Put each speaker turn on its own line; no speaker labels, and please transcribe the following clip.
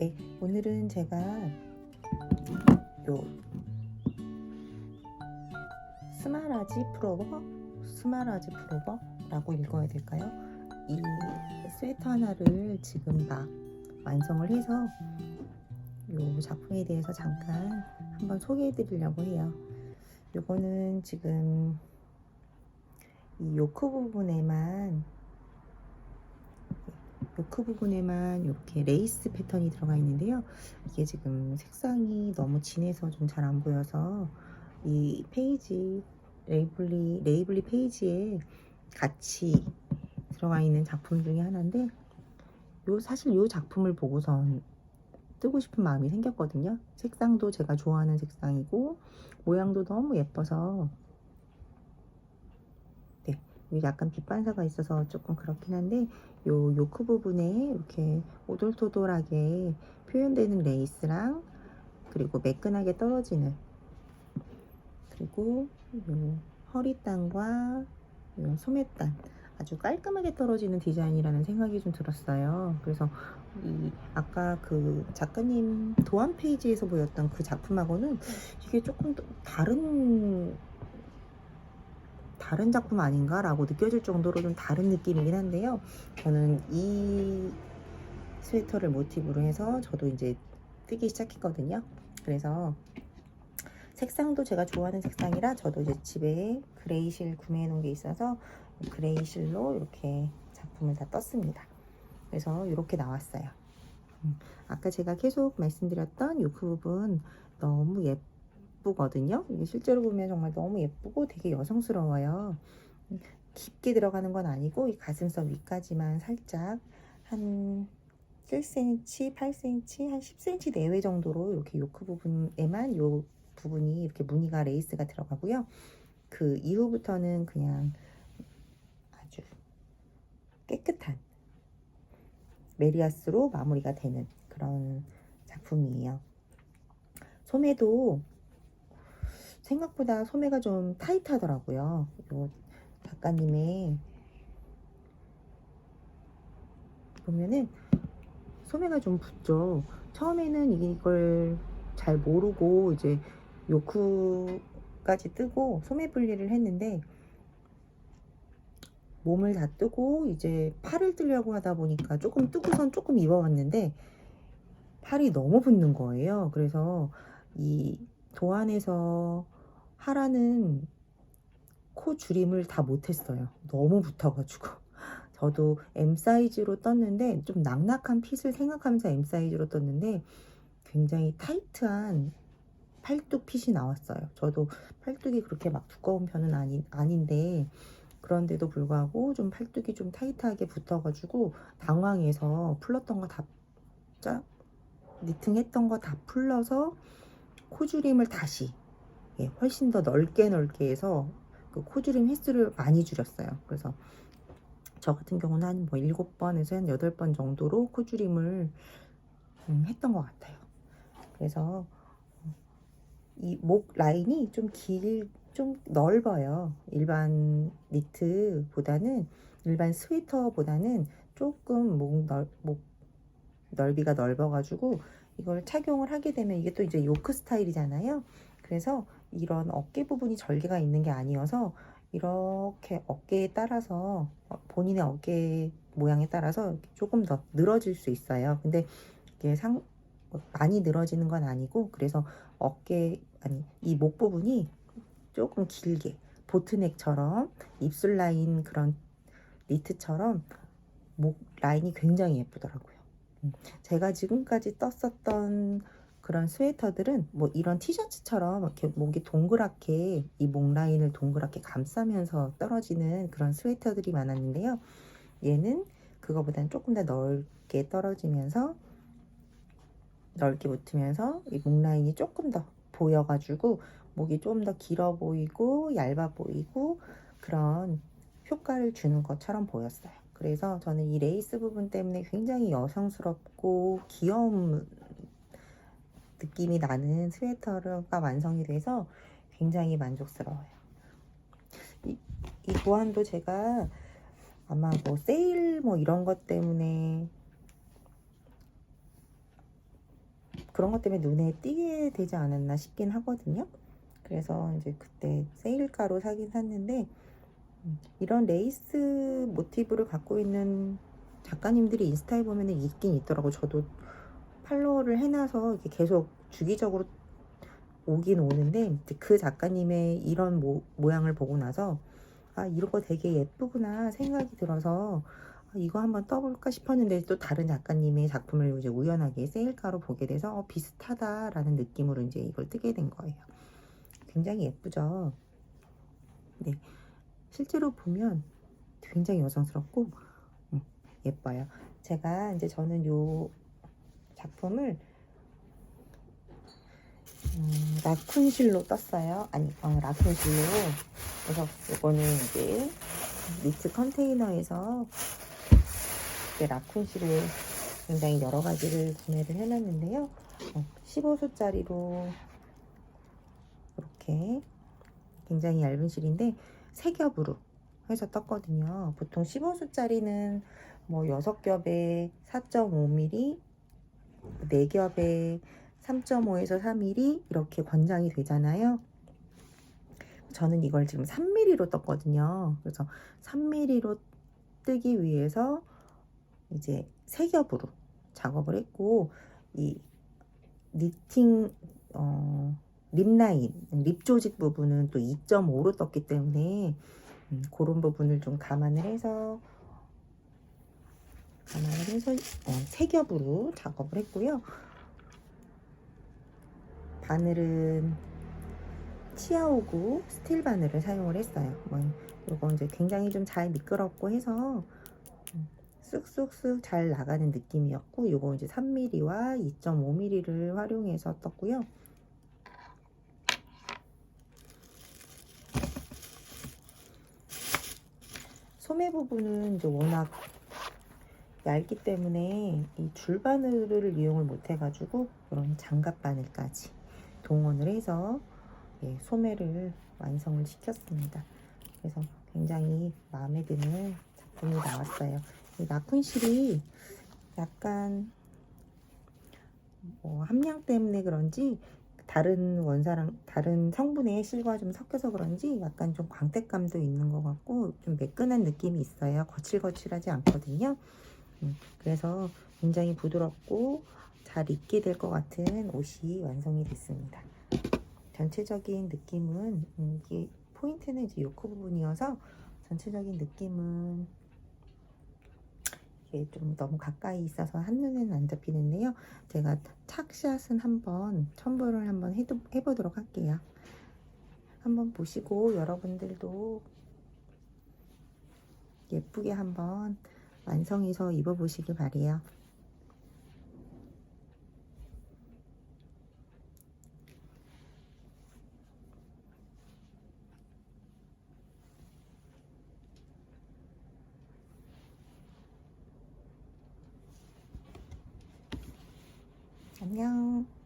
네, 오늘은 제가 요 스마라지 프로버, 스마라지 프로버라고 읽어야 될까요? 이 스웨터 하나를 지금 막 완성을 해서 요 작품에 대해서 잠깐 한번 소개해 드리려고 해요. 요거는 지금 이 요크 부분에만 요크 부분에만 이렇게 레이스 패턴이 들어가 있는데요. 이게 지금 색상이 너무 진해서 좀 잘 안 보여서 이 페이지 레이블리 레이블리 페이지에 같이 들어가 있는 작품 중에 하나인데 요 사실 요 작품을 보고선 뜨고 싶은 마음이 생겼거든요. 색상도 제가 좋아하는 색상이고 모양도 너무 예뻐서 약간 빛 반사가 있어서 조금 그렇긴 한데 요 요크 부분에 이렇게 오돌토돌하게 표현되는 레이스랑 그리고 매끈하게 떨어지는 그리고 요 허리단과 요 소매단 아주 깔끔하게 떨어지는 디자인이라는 생각이 좀 들었어요. 그래서 이 아까 그 작가님 도안 페이지에서 보였던 그 작품하고는 이게 조금 더 다른 다른 작품 아닌가라고 느껴질 정도로 좀 다른 느낌이긴 한데요. 저는 이 스웨터를 모티브로 해서 저도 이제 뜨기 시작했거든요. 그래서 색상도 제가 좋아하는 색상이라 저도 이제 집에 그레이실 구매해 놓은 게 있어서 그레이실로 이렇게 작품을 다 떴습니다. 그래서 이렇게 나왔어요. 음, 아까 제가 계속 말씀드렸던 요크 부분 너무 예 쁘거든요. 이게 실제로 보면 정말 너무 예쁘고 되게 여성스러워요. 음, 깊게 들어가는 건 아니고 이 가슴선 위까지만 살짝 한 7cm, 8cm, 한 10cm 내외 정도로 이렇게 요크 부분에만 요 부분이 이렇게 무늬가 레이스가 들어가고요. 그 이후부터는 그냥 아주 깨끗한 메리아스로 마무리가 되는 그런 작품이에요. 소매도 생각보다 소매가 좀 타이트하더라고요. 요 작가님의 보면은 소매가 좀 붙죠. 처음에는 이걸 잘 모르고 이제 요크까지 뜨고 소매 분리를 했는데 몸을 다 뜨고 이제 팔을 뜨려고 하다 보니까 조금 뜨고선 조금 입어봤는데 팔이 너무 붙는 거예요. 그래서 이 도안에서 하라는 코 줄임을 다 못했어요. 너무 붙어가지고. 저도 M 사이즈로 떴는데 좀 낙낙한 핏을 생각하면서 M 사이즈로 떴는데 굉장히 타이트한 팔뚝 핏이 나왔어요. 저도 팔뚝이 그렇게 막 두꺼운 편은 아니, 아닌데 그런데도 불구하고 좀 팔뚝이 좀 타이트하게 붙어가지고 당황해서 풀렀던 거다 짜, 니팅했던 거 다 풀러서 코줄임을 다시 예, 훨씬 더 넓게 넓게 해서 그 코줄임 횟수를 많이 줄였어요. 그래서 저 같은 경우는 한뭐 7번에서 한 8번 정도로 코줄임을 음, 했던 것 같아요. 그래서 이 목 라인이 좀 길, 좀 넓어요. 일반 니트보다는, 일반 스웨터보다는 조금 목, 넓, 목 넓이가 넓어가지고 이걸 착용을 하게 되면 이게 또 이제 요크 스타일이잖아요. 그래서 이런 어깨 부분이 절개가 있는 게 아니어서 이렇게 어깨에 따라서 어, 본인의 어깨 모양에 따라서 조금 더 늘어질 수 있어요. 근데 이게 상 많이 늘어지는 건 아니고 그래서 어깨 아니 이 목 부분이 조금 길게 보트넥처럼 입술 라인 그런 니트처럼 목 라인이 굉장히 예쁘더라고요. 음, 제가 지금까지 떴었던 그런 스웨터들은 뭐 이런 티셔츠처럼 이렇게 목이 동그랗게 이 목 라인을 동그랗게 감싸면서 떨어지는 그런 스웨터들이 많았는데요. 얘는 그거보다는 조금 더 넓게 떨어지면서 넓게 붙으면서 이 목 라인이 조금 더 보여가지고 목이 좀 더 길어 보이고 얇아 보이고 그런 효과를 주는 것처럼 보였어요. 그래서 저는 이 레이스 부분 때문에 굉장히 여성스럽고 귀여운 느낌이 나는 스웨터가 완성이 돼서 굉장히 만족스러워요. 이, 이 도안도 제가 아마 뭐 세일 뭐 이런 것 때문에 그런 것 때문에 눈에 띄게 되지 않았나 싶긴 하거든요. 그래서 이제 그때 세일가로 사긴 샀는데 음, 이런 레이스 모티브를 갖고 있는 작가님들이 인스타에 보면은 있긴 있더라고. 저도 팔로우를 해놔서 이렇게 계속 주기적으로 오긴 오는데 그 작가님의 이런 모, 모양을 보고 나서 아 이런 거 되게 예쁘구나 생각이 들어서 아, 이거 한번 떠볼까 싶었는데 또 다른 작가님의 작품을 이제 우연하게 세일가로 보게 돼서 어, 비슷하다라는 느낌으로 이제 이걸 뜨게 된 거예요. 굉장히 예쁘죠. 네, 실제로 보면 굉장히 여성스럽고 음, 예뻐요. 제가 이제 저는 요 작품을 음, 라쿤실로 떴어요. 아니, 어, 라쿤실로. 그래서 이거는 이제 니트 컨테이너에서 라쿤실을 굉장히 여러 가지를 구매를 해놨는데요. 어, 15수짜리로 이렇게 굉장히 얇은 실인데 세 겹으로 해서 떴거든요. 보통 15수짜리는 뭐 6겹에 4.5mm, 4겹에 3.5에서 4mm 이렇게 권장이 되잖아요. 저는 이걸 지금 3mm로 떴거든요. 그래서 3mm로 뜨기 위해서 이제 세 겹으로 작업을 했고 이 니팅 어, 립 라인, 립 조직 부분은 또 2.5로 떴기 때문에 음, 그런 부분을 좀 감안을 해서 감안을 해서 어, 세 겹으로 작업을 했고요. 바늘은 치아오구 스틸 바늘을 사용을 했어요. 뭐, 이거 이제 굉장히 좀 잘 미끄럽고 해서 음, 쑥쑥쑥 잘 나가는 느낌이었고, 이거 이제 3mm와 2.5mm를 활용해서 떴고요. 소매 부분은 이제 워낙 얇기 때문에 이 줄바늘을 이용을 못 해가지고 이런 장갑 바늘까지 동원을 해서 예, 소매를 완성을 시켰습니다. 그래서 굉장히 마음에 드는 작품이 나왔어요. 이 라쿤실이 약간 뭐 함량 때문에 그런지 다른 원사랑 다른 성분의 실과 좀 섞여서 그런지 약간 좀 광택감도 있는 것 같고 좀 매끈한 느낌이 있어요. 거칠거칠하지 않거든요. 음, 그래서 굉장히 부드럽고 잘 입게 될 것 같은 옷이 완성이 됐습니다. 전체적인 느낌은 음, 이게 포인트는 이제 요코 부분이어서 전체적인 느낌은 이게 좀 너무 가까이 있어서 한눈에는 안 잡히는데요. 제가 착샷은 한번 첨부를 한번 해도, 해보도록 할게요. 한번 보시고 여러분들도 예쁘게 한번 완성해서 입어보시길 바래요. 안녕.